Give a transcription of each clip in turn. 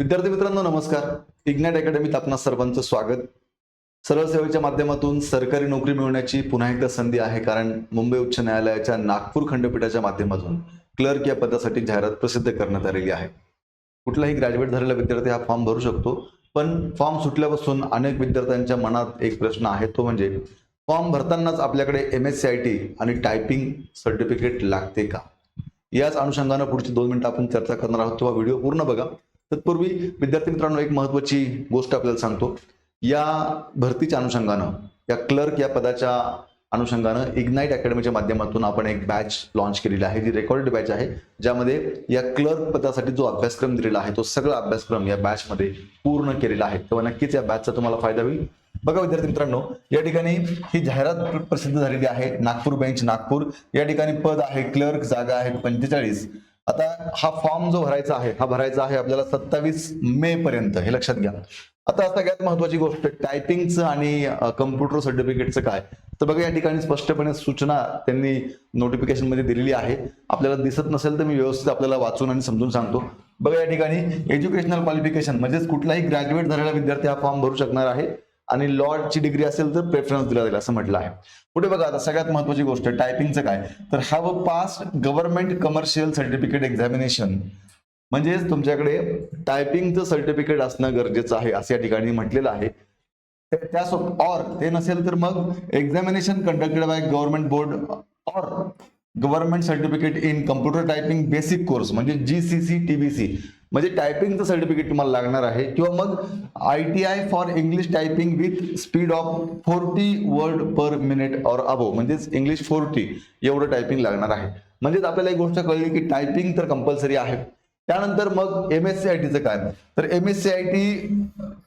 विद्यार्थी मित्रांनो नमस्कार. इग्नॅट अकॅडमीत आपणा सर्वांचं स्वागत. सरळ सेवेच्या माध्यमातून सरकारी नोकरी मिळवण्याची पुन्हा एकदा संधी आहे कारण मुंबई उच्च न्यायालयाच्या नागपूर खंडपीठाच्या माध्यमातून क्लर्क या पदासाठी जाहिरात प्रसिद्ध करण्यात आलेली आहे. कुठलाही ग्रॅज्युएट झालेला विद्यार्थी हा फॉर्म भरू शकतो पण फॉर्म सुटल्यापासून अनेक विद्यार्थ्यांच्या मनात एक प्रश्न आहे तो म्हणजे फॉर्म भरतानाच आपल्याकडे M S C I T आणि टायपिंग सर्टिफिकेट लागते का? याच अनुषंगानं पुढची दोन मिनिटं आपण चर्चा करणार आहोत तेव्हा व्हिडिओ पूर्ण बघा. तत्पूर्वी विद्यार्थी मित्रांनो एक महत्वाची गोष्ट आपल्याला सांगतो. या भरतीच्या अनुषंगानं या क्लर्क या पदाच्या अनुषंगानं इग्नाईट अकॅडमीच्या माध्यमातून आपण एक बॅच लॉन्च केलेली आहे जी रेकॉर्डेड बॅच आहे. ज्यामध्ये या क्लर्क पदासाठी जो अभ्यासक्रम दिलेला आहे तो सगळा अभ्यासक्रम या बॅचमध्ये पूर्ण केलेला आहे. तेव्हा नक्कीच या बॅचचा तुम्हाला फायदा होईल. बघा विद्यार्थी मित्रांनो या ठिकाणी ही जाहिरात प्रसिद्ध झालेली आहे नागपूर बेंच नागपूर. या ठिकाणी पद आहे क्लर्क जागा आहे पंचेचाळीस. आता हा फॉर्म जो भरायचा आहे हा भरायचा आहे आपल्याला सत्तावीस मे पर्यंत हे लक्षात घ्या. आता सगळ्यात महत्वाची गोष्ट टायपिंगचं आणि कम्प्युटर सर्टिफिकेटचं काय? तर बघा या ठिकाणी स्पष्टपणे सूचना त्यांनी नोटिफिकेशनमध्ये दिलेली आहे. आपल्याला दिसत नसेल तर मी व्यवस्थित आपल्याला वाचून आणि समजून सांगतो. बघा या ठिकाणी एज्युकेशनल क्वालिफिकेशन म्हणजेच कुठलाही ग्रॅज्युएट झालेला विद्यार्थी हा फॉर्म भरू शकणार आहे. आणि लॉची डिग्री असेल तर प्रेफरन्स दिला जाईल असं म्हटलं आहे. पुढे बघा आता सगळ्यात महत्वाची गोष्ट टायपिंगचं काय? तर have a pass government commercial certificate examination म्हणजेच तुमच्याकडे टायपिंगचं सर्टिफिकेट असणं गरजेचं आहे असं या ठिकाणी म्हटलेलं आहे. त्या त्यासोबत ऑर ते नसेल तर मग examination conducted by government board or government certificate in computer typing basic course म्हणजे G C C T B C म्हणजे टायपिंगचं सर्टिफिकेट तुम्हाला लागणार आहे. किंवा मग I T I for English typing with speed of forty word per minute or above म्हणजेच English forty एवढं टायपिंग लागणार आहे. म्हणजेच आपल्याला एक गोष्ट कळली की टायपिंग तर कंपल्सरी आहे. त्यानंतर मग एम एस सी आय टीचं काय? तर M S C I T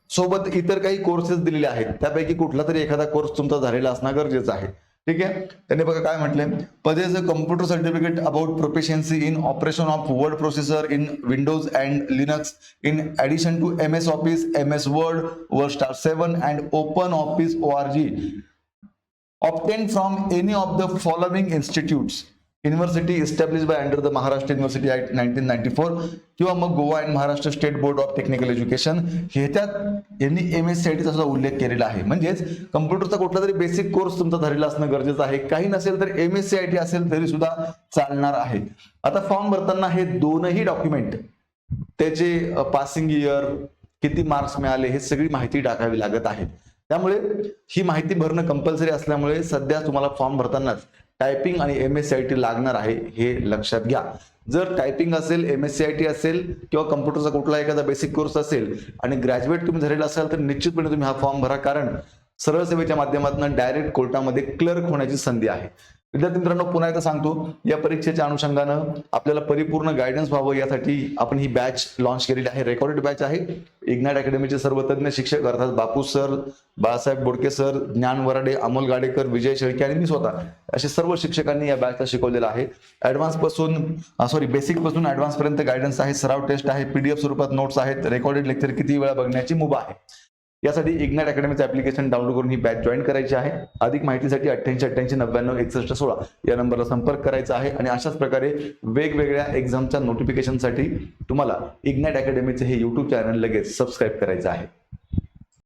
सोबत इतर काही कोर्सेस दिलेले आहेत. त्यापैकी कुठला तरी एखादा कोर्स तुमचा झालेला असणं गरजेचं आहे. ठीक आहे? त्यांनी बघा काय म्हटलंय? पदेज computer certificate about proficiency in operation of word processor in Windows and Linux in addition to M S Office M S Word WordStar seven and OpenOffice O R G obtained from any of the following institutes university establish by under the Maharashtra university act nineteen ninety four किंवा मग Goa and Maharashtra state board of technical education ह्याच्यात यांनी M S C I टीचा सुद्धा उल्लेख केलेला आहे. म्हणजेच कम्प्युटरचा कुठला तरी बेसिक कोर्स तुमचा धरलेला असणं गरजेचं आहे. काही नसेल तर M S C I T असेल तरी सुद्धा चालणार आहे. आता फॉर्म भरताना हे दोनही डॉक्युमेंट त्याचे पासिंग इयर किती मार्क्स मिळाले हे सगळी माहिती टाकावी लागत आहे. त्यामुळे ही माहिती भरणं कंपल्सरी असल्यामुळे सध्या तुम्हाला फॉर्म भरतानाच टायपिंग आणि M S C I T लागणार आहे हे लक्षात घ्या. जर टायपिंग असेल M S C I T असेल किंवा कम्प्युटरचा कुठला एखादा बेसिक कोर्स असेल आणि ग्रॅज्युएट तुम्ही झालेला असाल तर निश्चितपणे तुम्ही हा फॉर्म भरा. कारण सरळ सेवेच्या माध्यमातून डायरेक्ट कोर्टामध्ये क्लर्क होण्याची संधी आहे. विद्यार्थी मित्रांनो पुन्हा एकदा सांगतो या परीक्षेच्या अनुषंगानं आपल्याला परिपूर्ण गायडन्स व्हावं यासाठी आपण ही बॅच लॉन्च केलेली आहे. रेकॉर्डेड बॅच आहे. इग्नाट अकॅडमीचे सर्व तज्ञ शिक्षक अर्थात बापू सर बाळासाहेब बोडके सर ज्ञान वराडे अमोल गाडेकर विजय शेळके आणि मी स्वतः असे सर्व शिक्षकांनी या बॅचला शिकवलेलं आहे. ऍडव्हान्सपासून सॉरी बेसिकपासून ऍडव्हान्स पर्यंत गायडन्स आहे. सराव टेस्ट आहे. पीडीएफ स्वरूपात नोट्स आहेत. रेकॉर्डेड लेक्चर किती वेळा बघण्याची मुभा आहे. यासाठी इग्नाट अकॅडमीचं ऍप्लिकेशन डाउनलोड करून ही बॅच जॉईन करायची आहे. अधिक माहितीसाठी अठ्ठ्याऐंशी अठ्ठ्याऐंशी नव्याण्णव एकसष्ट सोळा या नंबरला संपर्क करायचा आहे आणि अशाच प्रकारे वेगवेगळ्या एक्झामच्या नोटिफिकेशनसाठी तुम्हाला इग्नाट अकॅडमीचं हे यूट्यूब चॅनल लगेच सबस्क्राईब करायचं आहे.